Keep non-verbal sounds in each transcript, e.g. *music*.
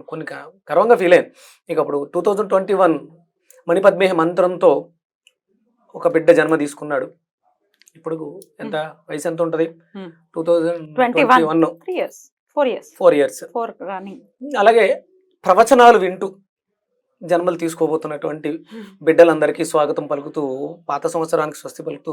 నేను కొన్ని గ- గర్వంగా ఫీల్ అయ్యాను. ఇక అప్పుడు టూ థౌజండ్ ట్వంటీ వన్ మణిపద్మేహ మంత్రంతో ఒక బిడ్డ జన్మ తీసుకున్నాడు. ఇప్పుడు ఎంత వయసు ఎంత ఉంటుంది. Two thousand 21. Twenty one four years four years అలాగే ప్రవచనాలు వింటూ జన్మలు తీసుకోబోతున్నటువంటి బిడ్డలందరికీ స్వాగతం పలుకుతూ పాత సంవత్సరానికి స్వస్తి పలుకుతూ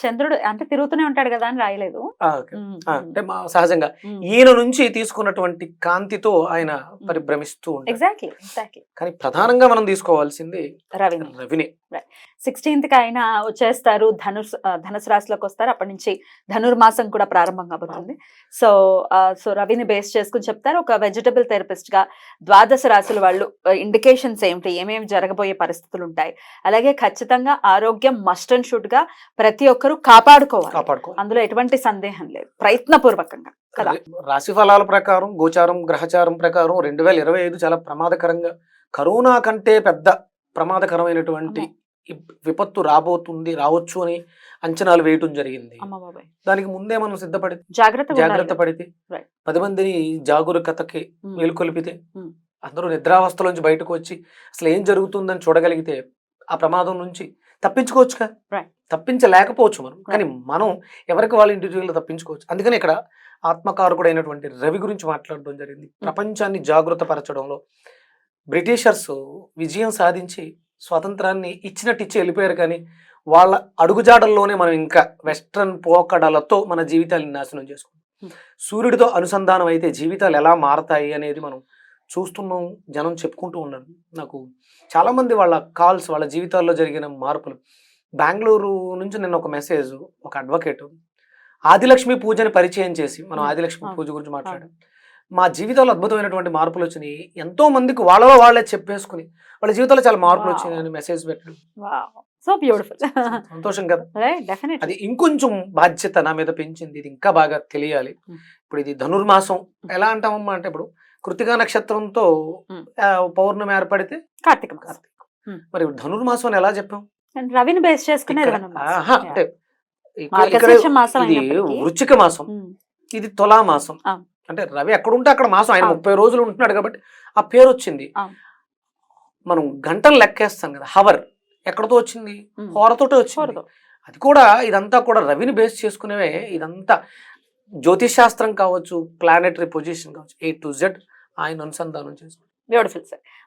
చంద్రుడు అంటే తిరుగుతూనే ఉంటాడు కదా అని రాయలేదు. అంటే మా సహజంగా. ఈయన నుంచి తీసుకున్నటువంటి కాంతితో ఆయన పరిభ్రమిస్తూ ఎగ్జాక్ట్లీ ఎగ్జాక్ట్లీ కానీ ప్రధానంగా మనం తీసుకోవాల్సింది రవిని. రవిని. సిక్స్టీన్త్కి ఆయన వచ్చేస్తారు ధనుస్ ధనుసు రాశిలోకి వస్తారు. అప్పటి నుంచి ధనుర్మాసం కూడా ప్రారంభం కాబోతుంది. సో సో రవిని బేస్ చేసుకుని చెప్తారు. ఒక వెజిటబుల్ థెరపిస్ట్గా ద్వాదశ రాశుల వాళ్ళు ఇండికేషన్స్ ఏమిటి? ఏమేమి జరగబోయే పరిస్థితులు ఉంటాయి? అలాగే ఖచ్చితంగా ఆరోగ్యం మస్ట్ అండ్ షుడ్గా ప్రతి ఒక్కరూ కాపాడుకోవాలి. కాపాడుకో అందులో ఎటువంటి సందేహం లేదు. ప్రయత్నపూర్వకంగా కదా. రాశి ఫలాల ప్రకారం గోచారం గ్రహచారం ప్రకారం రెండు వేల ఇరవై ఐదు చాలా ప్రమాదకరంగా కరోనా కంటే పెద్ద ప్రమాదకరమైనటువంటి విపత్తు రాబోతుంది రావచ్చు అని అంచనాలు వేయటం జరిగింది. దానికి ముందే మనం సిద్ధపడి జాగ్రత్త జాగ్రత్త పడితే. పది మందిని జాగరూకతకి మేలుకొలిపితే Hmm. అందరూ నిద్రావస్థలోంచి బయటకు వచ్చి అసలు ఏం జరుగుతుందని చూడగలిగితే ఆ ప్రమాదం నుంచి తప్పించుకోవచ్చుగా. తప్పించలేకపోవచ్చు మనం. కానీ మనం ఎవరికి వాళ్ళ ఇండివిజువల్ తప్పించుకోవచ్చు. అందుకని ఇక్కడ ఆత్మకారకుడైనటువంటి రవి గురించి మాట్లాడడం జరిగింది. ప్రపంచాన్ని జాగృత పరచడంలో బ్రిటిషర్స్ విజయం సాధించి స్వాతంత్రాన్ని ఇచ్చినట్టు ఇచ్చి వెళ్ళిపోయారు కానీ వాళ్ళ అడుగుజాడల్లోనే మనం ఇంకా వెస్ట్రన్ పోకడలతో మన జీవితాన్ని నాశనం చేసుకుంటాం. Hmm. సూర్యుడితో అనుసంధానం అయితే జీవితాలు ఎలా మారతాయి అనేది మనం చూస్తున్నాం జనం చెప్పుకుంటూ ఉన్నారు. నాకు చాలా మంది వాళ్ళ కాల్స్ వాళ్ళ జీవితాల్లో జరిగిన మార్పులు. బెంగళూరు నుంచి నిన్న ఒక మెసేజ్ ఒక అడ్వకేట్ ఆదిలక్ష్మి పూజని పరిచయం చేసి మనం. ఆదిలక్ష్మి. పూజ గురించి మాట్లాడాం. మా జీవితంలో అద్భుతమైనటువంటి మార్పులు వచ్చినాయి. ఎంతో మందికి వాళ్ళలో వాళ్ళే చెప్పేసుకుని వాళ్ళ జీవితంలో చాలా మార్పులు Wow. వచ్చినాయి అని మెసేజ్ పెట్టడం సో బ్యూటిఫుల్. సంతోషం కదా. *laughs* అది ఇంకొంచెం బాధ్యత నా మీద పెంచింది. ఇది ఇంకా బాగా తెలియాలి. ఇప్పుడు ఇది ధనుర్మాసం. ఎలా అంటామమ్మా అంటే ఇప్పుడు కృతికా నక్షత్రంతో పౌర్ణమి ఏర్పడితే కార్తీక కార్తీక. మరి ధనుర్మాసం అని ఎలా చెప్పాం రవిని బేస్ చేసుకునే ఇక్కడ- ధనుర్మాసం. ఆహా, Yeah. అంటే ఇక్కడ- ఇక్కడ మార్గశీర్ష మాసం ఇది అయినప్పటికీ వృచ్చిక మాసం ఇది తులా మాసం. అంటే రవి ఎక్కడ ఉంటే అక్కడ మాసం ఆయన. ముప్పై రోజులు ఉంటున్నాడు కాబట్టి ఆ పేరు వచ్చింది. మనం గంటలు లెక్కేస్తాం కదా హవర్ ఎక్కడతో వచ్చింది. హోరతోటే వచ్చింది. అది కూడా ఇదంతా కూడా రవిని బేస్ చేసుకునేవే ఇదంతా జ్యోతిష్ శాస్త్రం కావచ్చు ప్లానెటరీ పొజిషన్ కావచ్చు ఏ టు జెడ్ ఆయన అనుసంధానం చేసుకుంటాం బ్యూటిఫుల్ సార్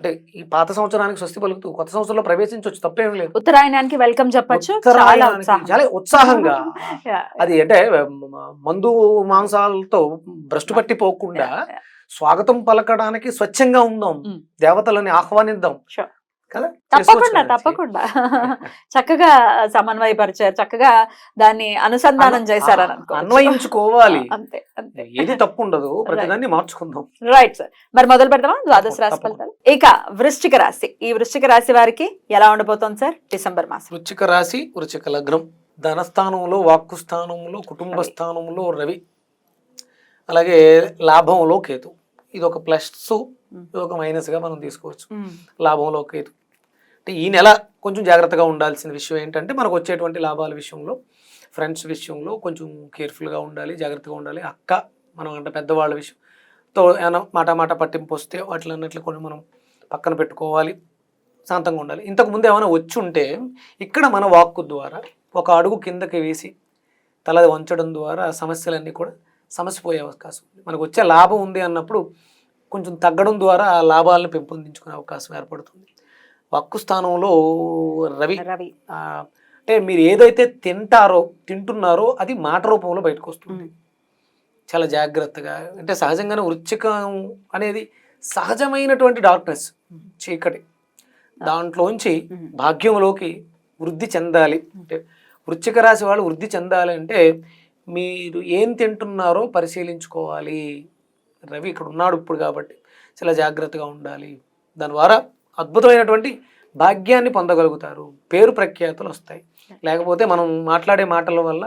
అంటే ఈ పాత సంవత్సరానికి స్వస్తి పలుకుతూ కొత్త సంవత్సరంలో ప్రవేశించవచ్చు తప్పేం లేదు. ఉత్తరాయణానికి వెల్కమ్ చెప్పొచ్చు. చాలా ఉత్సాహంగా. అది అంటే మందు మాంసాలతో భ్రష్టు పట్టి పోకుండా. స్వాగతం పలకడానికి స్వచ్ఛంగా ఉందాం. దేవతలని ఆహ్వానిద్దాం. కదా? తప్పకుండా. తప్పకుండా. చక్కగా సమన్వయపరిచారు చక్కగా దాన్ని అనుసంధానం అనుకోవచ్చు. అన్వయించుకోవాలి. అంతే అంతే. ఏది తప్పు ఉండదు *laughs* ప్రతిదాన్ని మార్చుకుందాం. రైట్ సార్ మరి మొదలు పెడదామా? ద్వాదశ రాశి. ఫలితాలు. ఇక వృశ్చిక రాశి. ఈ వృశ్చిక రాశి వారికి ఎలా ఉండబోతోంది సార్ డిసెంబర్ మాసం. వృచ్చిక రాశి వృచ్చిక లగ్నం. ధనస్థానంలో వాక్కు స్థానంలో కుటుంబ. స్థానంలో రవి. అలాగే లాభంలో కేతు. ఇది ఒక ప్లస్ ఇది ఒక మైనస్గా మనం తీసుకోవచ్చు. లాభంలో కేతు. అంటే ఈ నెల కొంచెం జాగ్రత్తగా ఉండాల్సిన విషయం ఏంటంటే మనకు వచ్చేటువంటి లాభాల విషయంలో ఫ్రెండ్స్ విషయంలో కొంచెం కేర్ఫుల్గా ఉండాలి జాగ్రత్తగా ఉండాలి. అక్క మనం అంటే పెద్దవాళ్ళ విషయంతో ఏమైనా మాట మాట పట్టింపు వస్తే వాటిలో అన్నట్లు కొన్ని మనం పక్కన పెట్టుకోవాలి శాంతంగా ఉండాలి. ఇంతకు ముందు ఏమైనా వచ్చి ఉంటే ఇక్కడ మన వాక్కు ద్వారా ఒక అడుగు కిందకి వేసి తల వంచడం ద్వారా సమస్యలన్నీ కూడా సమస్య పోయే అవకాశం ఉంది. మనకు వచ్చే లాభం ఉంది అన్నప్పుడు కొంచెం తగ్గడం ద్వారా ఆ లాభాలను పెంపొందించుకునే అవకాశం ఏర్పడుతుంది. వక్కు స్థానంలో రవి. రవి. అంటే మీరు ఏదైతే తింటారో తింటున్నారో అది మాట రూపంలో బయటకు వస్తుంది. చాలా జాగ్రత్తగా అంటే సహజంగానే వృచ్చికం అనేది సహజమైనటువంటి డార్క్నెస్ చీకటి. దాంట్లోంచి భాగ్యంలోకి వృద్ధి చెందాలి. అంటే వృచ్చిక రాశి వాళ్ళు వృద్ధి చెందాలి అంటే మీరు ఏం తింటున్నారో పరిశీలించుకోవాలి. రవి ఇక్కడ ఉన్నాడు ఇప్పుడు కాబట్టి చాలా జాగ్రత్తగా ఉండాలి. దాని ద్వారా అద్భుతమైనటువంటి భాగ్యాన్ని పొందగలుగుతారు. పేరు ప్రఖ్యాతులు వస్తాయి. లేకపోతే మనం మాట్లాడే మాటల వల్ల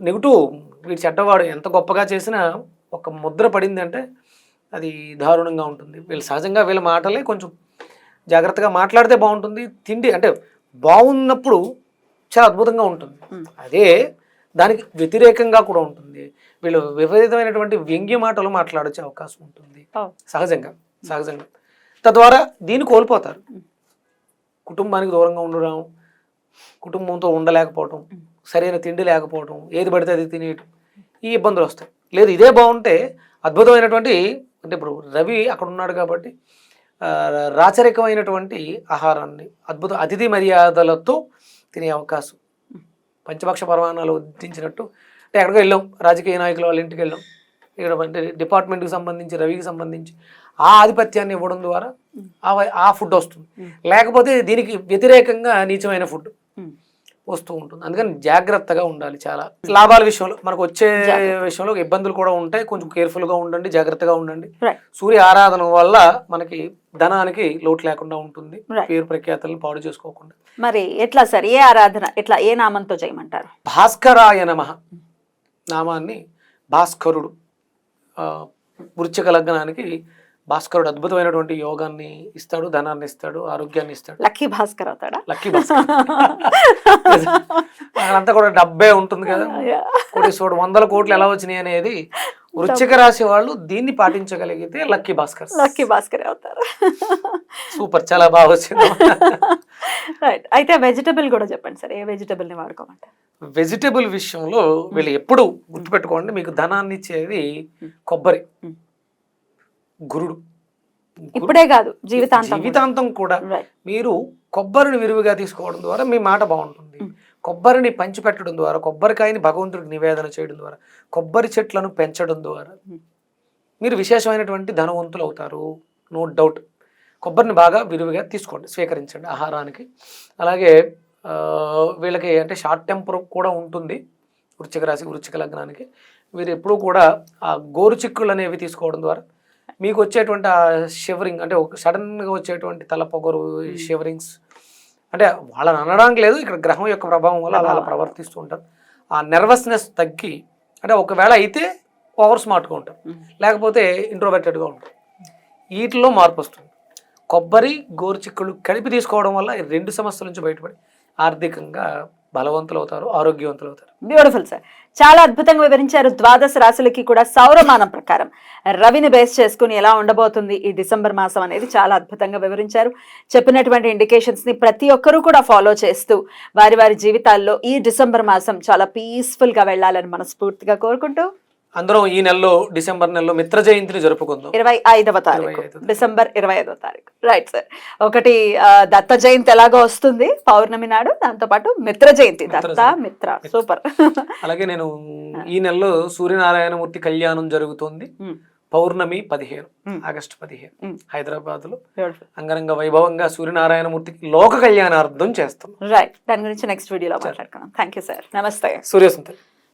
నెగిటివ్ వీడు చెడ్డవాడు ఎంత గొప్పగా చేసినా ఒక ముద్ర పడిందంటే అది దారుణంగా ఉంటుంది. వీళ్ళు సహజంగా వీళ్ళ మాటలే కొంచెం జాగ్రత్తగా మాట్లాడితే బాగుంటుంది. తిండి అంటే బాగున్నప్పుడు చాలా అద్భుతంగా ఉంటుంది. అదే దానికి వ్యతిరేకంగా కూడా ఉంటుంది. వీళ్ళు విపరీతమైనటువంటి వ్యంగ్య మాటలు మాట్లాడొచ్చే అవకాశం ఉంటుంది. సహజంగా సహజంగా. తద్వారా దీన్ని కోల్పోతారు. కుటుంబానికి దూరంగా ఉండడం కుటుంబంతో ఉండలేకపోవటం సరైన తిండి లేకపోవటం ఏది పడితే అది తినేయటం ఈ ఇబ్బందులు వస్తాయి. లేదు ఇదే బాగుంటే అద్భుతమైనటువంటి అంటే ఇప్పుడు రవి అక్కడ ఉన్నాడు కాబట్టి రాచరికమైనటువంటి ఆహారాన్ని అద్భుత అతిథి మర్యాదలతో తినే అవకాశం. పంచపక్ష పరమాణాలు ఉద్దించినట్టు అంటే ఎక్కడికో వెళ్ళాం రాజకీయ నాయకుల వాళ్ళ ఇంటికి వెళ్ళాం. ఇక్కడ అంటే డిపార్ట్మెంట్కి సంబంధించి రవికి సంబంధించి ఆ ఆధిపత్యాన్ని ఇవ్వడం ద్వారా ఆ ఫుడ్ వస్తుంది. లేకపోతే దీనికి వ్యతిరేకంగా నీచమైన ఫుడ్. వస్తూ ఉంటుంది. అందుకని జాగ్రత్తగా ఉండాలి చాలా. లాభాల విషయంలో మనకు వచ్చే విషయంలో ఇబ్బందులు కూడా ఉంటాయి. కొంచెం కేర్ఫుల్గా ఉండండి జాగ్రత్తగా ఉండండి. సూర్య ఆరాధన వల్ల మనకి ధనానికి లోటు లేకుండా ఉంటుంది. పేరు ప్రఖ్యాతలను పాడు చేసుకోకుండా. మరి ఎట్లా సార్? ఏ ఆరాధన ఎట్లా ఏ నామంతో చేయమంటారు? భాస్కరాయ నమ నామాన్ని భాస్కరుడు ఆ, వృశ్చిక లగ్నానికి భాస్కరుడు అద్భుతమైనటువంటి యోగాన్ని ఇస్తాడు ధనాన్ని ఇస్తాడు ఆరోగ్యాన్ని ఇస్తాడు. లక్కీ భాస్కర్ అవుతాడా? లక్కీ భాస్కర్. *laughs* అదంతా కూడా డబ్బే ఉంటుంది కదా. *laughs* కోటేశ్వరుడు వందల కోట్లు ఎలా వచ్చినాయి అనేది వృశ్చిక రాశి వాళ్ళు దీన్ని పాటించగలిగితే లక్కీ భాస్కర్ లక్కీ భాస్కర్ అవుతారు. సూపర్ చాలా బాగా వచ్చింది. రైట్ అయితే వెజిటబుల్ కూడా చెప్పండి సార్ ఏ వెజిటబుల్ని వాడుకోమంటారు? వెజిటబుల్ విషయంలో వీళ్ళు ఎప్పుడు గుర్తుపెట్టుకోండి మీకు ధనాన్ని ఇచ్చేది కొబ్బరి. Hmm. గురుడు. ఇప్పుడే కాదు జీవితాంతం జీవితాంతం కూడా మీరు కొబ్బరిని విరివిగా తీసుకోవడం ద్వారా మీ మాట బాగుంటుంది. Mm. కొబ్బరిని పంచిపెట్టడం ద్వారా కొబ్బరికాయని భగవంతుడికి నివేదన చేయడం ద్వారా కొబ్బరి చెట్లను పెంచడం ద్వారా Mm. మీరు విశేషమైనటువంటి ధనవంతులు అవుతారు. నో డౌట్ కొబ్బరిని బాగా విరివిగా తీసుకోండి స్వీకరించండి ఆహారానికి. అలాగే వీళ్ళకి అంటే షార్ట్ టెంపర్ కూడా ఉంటుంది వృశ్చిక రాశి వృశ్చిక లగ్నానికి. వీరు ఎప్పుడూ కూడా ఆ గోరు చిక్కులు అనేవి తీసుకోవడం ద్వారా మీకు వచ్చేటువంటి ఆ షివరింగ్ అంటే ఒక సడన్గా వచ్చేటువంటి తల పొగరు షివరింగ్స్ అంటే వాళ్ళని అనడానికి లేదు ఇక్కడ గ్రహం యొక్క ప్రభావం వల్ల అలా. ప్రవర్తిస్తూ ఉంటారు. ఆ నెర్వస్నెస్ తగ్గి అంటే ఒకవేళ అయితే ఓవర్ స్మార్ట్గా ఉంటారు. లేకపోతే ఇంట్రోవర్టెడ్గా ఉంటారు. వీటిలో మార్పు వస్తుంది. కొబ్బరి గోరుచిక్కులు కలిపి తీసుకోవడం వల్ల ఈ రెండు సమస్యల నుంచి బయటపడి ఆర్థికంగా బలవంతులు అవుతారు ఆరోగ్యవంతులు అవుతారు బ్యూటిఫుల్ సార్ చాలా అద్భుతంగా వివరించారు. ద్వాదశ రాశులకి కూడా సౌరమానం ప్రకారం. రవిని బేస్ చేసుకుని ఎలా ఉండబోతుంది ఈ డిసెంబర్ మాసం అనేది చాలా అద్భుతంగా వివరించారు. చెప్పినటువంటి ఇండికేషన్స్ని ప్రతి ఒక్కరూ కూడా ఫాలో చేస్తూ వారి వారి జీవితాల్లో ఈ డిసెంబర్ మాసం చాలా పీస్ఫుల్గా వెళ్ళాలని మనస్ఫూర్తిగా కోరుకుంటూ అందరం ఈ నెలలో డిసెంబర్ నెలలో మిత్ర జయంతిని జరుపుకుందాం. ఇరవై ఐదవ తారీఖు. 25వ తారీఖు. డిసెంబర్ ఇరవై ఐదవ తారీఖు. రైట్ సార్ ఒకటి దత్త జయంతి ఎలాగో వస్తుంది? పౌర్ణమి నాడు దాంతో పాటు మిత్ర జయంతి. దత్త. మిత్ర. సూపర్ అలాగే నేను *laughs* ఈ నెలలో సూర్యనారాయణమూర్తి కళ్యాణం జరుగుతోంది. పౌర్ణమి పదిహేను Hmm. ఆగస్టు పదిహేను. Hmm. హైదరాబాద్లో అంగరంగ వైభవంగా సూర్యనారాయణమూర్తికి లోక కళ్యాణార్థం చేస్తాం రైట్ దాని గురించి నెక్స్ట్ వీడియోలో మాట్లాడుకుందాం. థ్యాంక్ యూ సార్ నమస్తే. సూర్యసుంతరి